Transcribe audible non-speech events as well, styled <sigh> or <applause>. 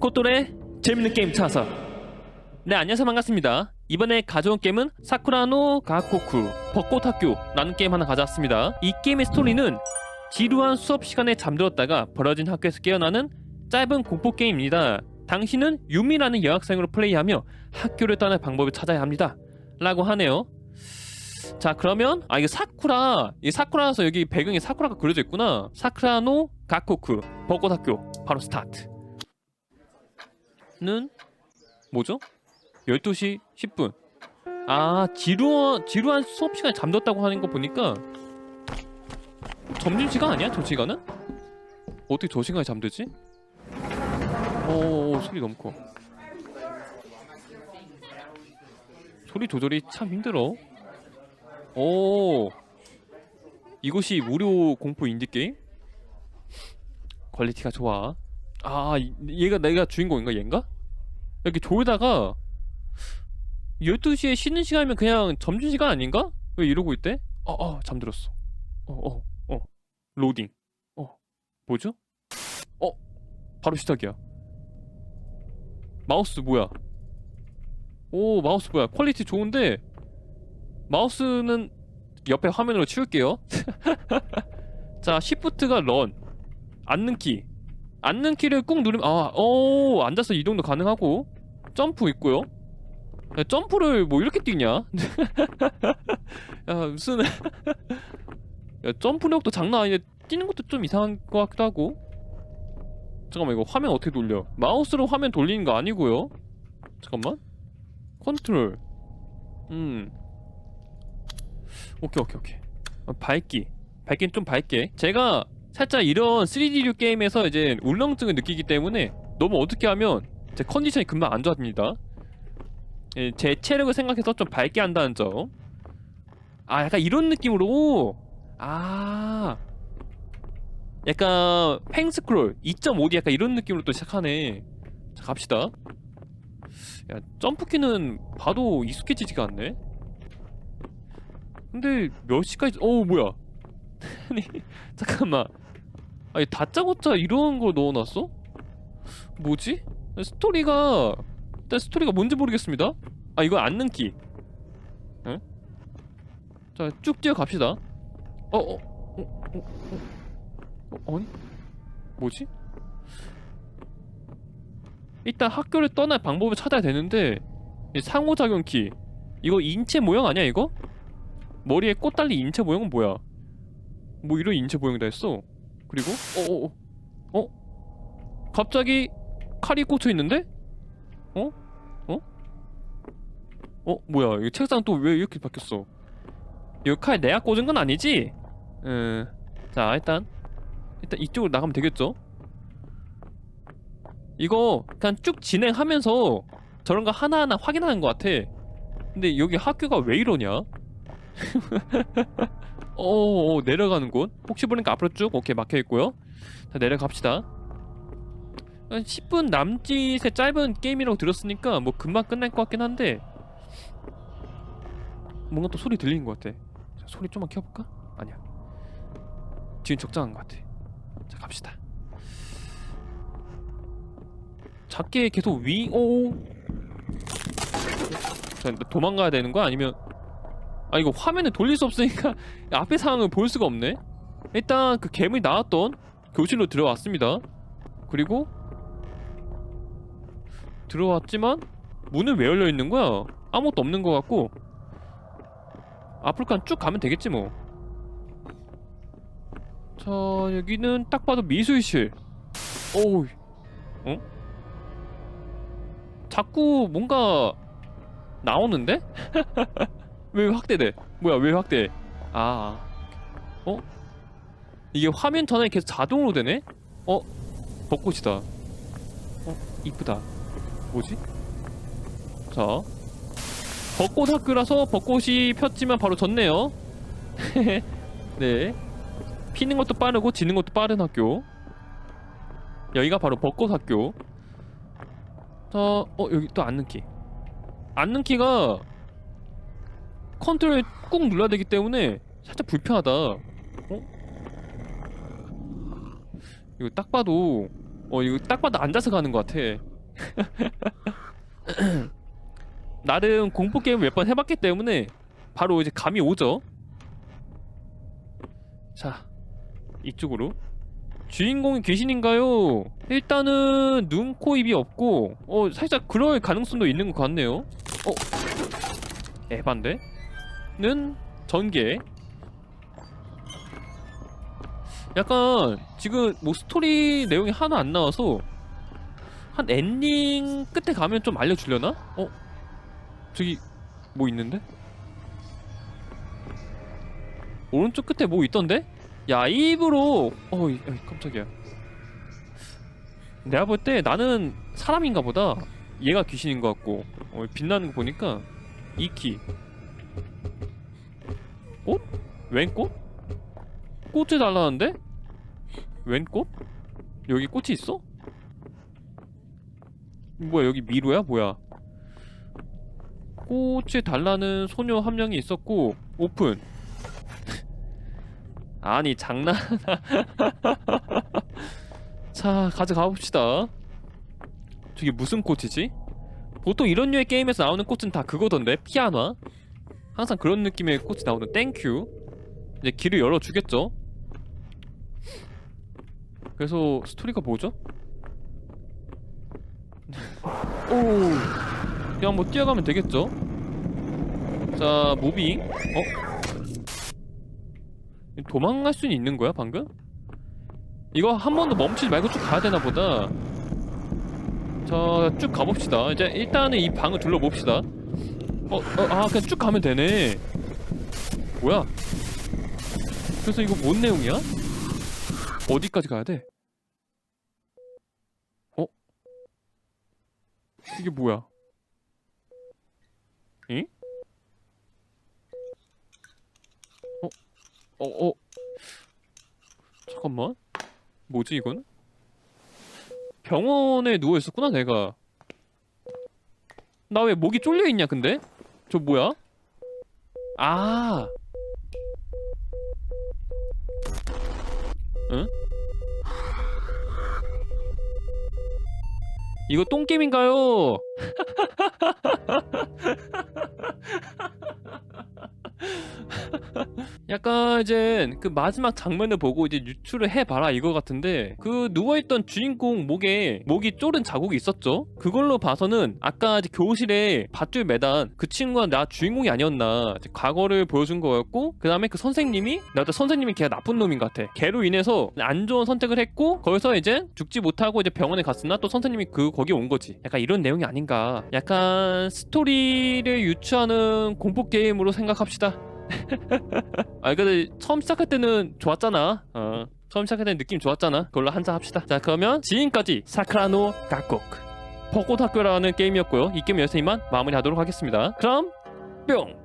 코토의 재밌는 게임 찾아서 네 안녕하세요. 반갑습니다. 이번에 가져온 게임은 사쿠라노 가코쿠 벚꽃학교 라는 게임 하나 가져왔습니다. 이 게임의 스토리는 지루한 수업 시간에 잠들었다가 벌어진 학교에서 깨어나는 짧은 공포 게임입니다. 당신은 유미라는 여학생으로 플레이하며 학교를 떠날 방법을 찾아야 합니다. 라고 하네요. 자 그러면 아 이게 사쿠라. 이 사쿠라라서 여기 배경에 사쿠라가 그려져 있구나. 사쿠라노 가코쿠 벚꽃학교 바로 스타트 는 뭐죠? 12시 10분. 아, 지루한 지루한 수업 시간에 잠들었다고 하는 거 보니까 점심 시간 아니야? 저 시간은? 어떻게 저 시간에 잠들지? 오, 소리 너무 커. 소리 조절이 참 힘들어. 오, 이곳이 무료 공포 인디 게임? 퀄리티가 좋아. 아 이- 얘가 내가 주인공인가 얘인가? 이렇게 졸다가 12시에 쉬는 시간이면 그냥 점심시간 아닌가? 왜 이러고 있대? 어, 어, 잠들었어. 어, 어, 어. 로딩. 어, 뭐죠? 어, 바로 시작이야. 마우스 뭐야? 오, 마우스 뭐야? 퀄리티 좋은데 마우스는 옆에 화면으로 치울게요. <laughs> 자, 시프트가 런. 앉는 키. 앉는 키를 꾹 누르면 아, 오, 앉아서 이동도 가능하고 점프 있고요. 야, 점프를 뭐 이렇게 뛰냐? <laughs> 야, 무슨 <laughs> 야, 점프력도 장난 아닌데 뛰는 것도 좀 이상한 것 같기도 하고. 잠깐만 이거 화면 어떻게 돌려? 마우스로 화면 돌리는 거 아니고요. 잠깐만. 컨트롤. 음. 오케이 오케이 오케이. 어, 밝기. 밝기는 좀 밝게. 제가 살짝 이런 3D류 게임에서 이제 울렁증을 느끼기 때문에 너무 어둡게 하면 제 컨디션이 금방 안 좋아집니다. 예, 제 체력을 생각해서 좀 밝게 한다는 점. 아, 약간 이런 느낌으로. 아. 약간 팽스크롤 2.5D 약간 이런 느낌으로 또 시작하네. 자, 갑시다. 야, 점프키는 봐도 익숙해지지가 않네. 근데 몇 시까지? 어, 뭐야? 아니, 잠깐만. 아니 다짜고짜 이런 걸 넣어놨어? 뭐지? 스토리가 일단 스토리가 뭔지 모르겠습니다. 아 이거 키. 응? 자쭉 뛰어 갑시다. 어 어, 어, 어, 어, 어, 아니? 뭐지? 일단 학교를 떠날 방법을 찾아야 되는데 이 상호작용 키. 이거 인체 모형 아니야 이거? 머리에 꽃 달린 인체 모형은 뭐야? 뭐 이런 인체 모형이 다 했어? 그리고 어어어 어, 어? 갑자기 칼이 꽂혀 있는데? 어? 어? 어 뭐야 이 책상 또 왜 이렇게 바뀌었어? 이거 칼 내가 꽂은 건 아니지? 음자 일단 일단 이쪽으로 나가면 되겠죠? 이거 그냥 쭉 진행하면서 저런 거 하나하나 확인하는 것 같아. 근데 여기 학교가 왜 이러냐? <laughs> 어, 어 내려가는 곳. 혹시 보니까 앞으로 쭉 오케이 막혀 있고요. 자 내려갑시다. 한 10분 남짓의 짧은 게임이라고 들었으니까 뭐 금방 끝날 것 같긴 한데. 뭔가 또 소리 들리는 것 같아. 자, 소리 좀만 켜볼까? 아니야. 지금 적당한 것 같아. 자 갑시다. 작게 계속 위.. 오. 자, 도망가야 되는 거야? 아니면 아 이거 화면을 돌릴 수 없으니까 <laughs> 앞에 상황을 볼 수가 없네. 일단 그 괴물이 나왔던 교실로 들어왔습니다. 그리고 들어왔지만 문은 왜 열려 있는 거야? 아무것도 없는 것 같고. 앞으로 그냥 쭉 가면 되겠지 뭐. 자 여기는 딱 봐도 미술실. 오우. 어? 자꾸 뭔가 나오는데? <laughs> 왜 확대돼? 뭐야 왜 확대? 아, 어? 이게 화면 전환이 계속 자동으로 되네? 어? 벚꽃이다. 어? 이쁘다. 뭐지? 자, 벚꽃 학교라서 벚꽃이 폈지만 바로 졌네요. <laughs> 네, 피는 것도 빠르고 지는 것도 빠른 학교. 여기가 바로 벚꽃 학교. 자, 어 여기 또 앉는 키. 앉는 키가 컨트롤 꾹 눌러야 되기 때문에 살짝 불편하다. 어? 이거 딱 봐도 어 이거 딱 봐도 앉아서 가는 것 같아. <laughs> 나름 공포 게임 몇번 해봤기 때문에 바로 이제 감이 오죠. 자 이쪽으로 주인공이 귀신인가요? 일단은 눈, 코, 입이 없고 어 살짝 그럴 가능성도 있는 것 같네요. 어 에반데? 는 전개. 약간 지금 뭐 스토리 내용이 하나 안 나와서 한 엔딩 끝에 가면 좀 알려주려나? 어 저기 뭐 있는데? 오른쪽 끝에 뭐 있던데? 야 입으로 어이 깜짝이야 내가 볼 때 나는 사람인가 보다 얘가 귀신인 것 같고 어, 빛나는 거 보니까 이키 꽃? 웬 꽃? 꽃이 달라는데? 웬 꽃? 여기 꽃이 있어? 뭐야 여기 미로야 뭐야 꽃이 달라는 소녀 한 명이 있었고 오픈 <laughs> 아니 장난 <laughs> 자 가져가 봅시다 저게 무슨 꽃이지? 보통 이런 류의 게임에서 나오는 꽃은 다 그거던데 피아노 항상 그런 느낌의 꽃이 나오는 땡큐 이제 길을 열어주겠죠? 그래서 스토리가 뭐죠? <laughs> 오 그냥 뭐 뛰어가면 되겠죠? 자 무빙. 어? 도망갈 수는 있는 거야 방금? 이거 한 번도 멈추지 말고 쭉 가야 되나 보다. 자 쭉 가봅시다. 이제 일단은 이 방을 둘러봅시다. 어, 어, 아 그냥 쭉 가면 되네. 뭐야 그래서 이거 뭔 내용이야? 어디까지 가야 돼? 어? 이게 뭐야? 응? 어? 어? 어? 잠깐만 뭐지 이건? 병원에 누워있었구나 내가 나 왜 목이 쫄려있냐 근데? 저 뭐야? 아 응? 이거 똥게임인가요? <laughs> 약간 이제 그 마지막 장면을 보고 이제 유추를 해봐라 이거 같은데 그 누워있던 주인공 목에 목이 쫄은 자국이 있었죠? 그걸로 봐서는 아까 교실에 밧줄 매단 그 친구가 나 주인공이 아니었나 과거를 보여준 거였고 그 다음에 그 선생님이 나도 선생님이 걔가 나쁜 놈인 것 같아. 걔로 인해서 안 좋은 선택을 했고 거기서 이제 죽지 못하고 이제 병원에 갔으나 또 선생님이 그 거기 온 거지. 약간 이런 내용이 아닌가. 약간 스토리를 유추하는 공포 게임으로 생각합시다 <laughs> 아 근데 처음 시작할 때는 좋았잖아. 어 처음 시작할 때는 느낌 좋았잖아. 그걸로 한잔 합시다. 자 그러면 지금까지 사크라노 각곡. 벚꽃 학교라는 게임이었고요. 이 게임 여기서 이만 마무리하도록 하겠습니다. 그럼 뿅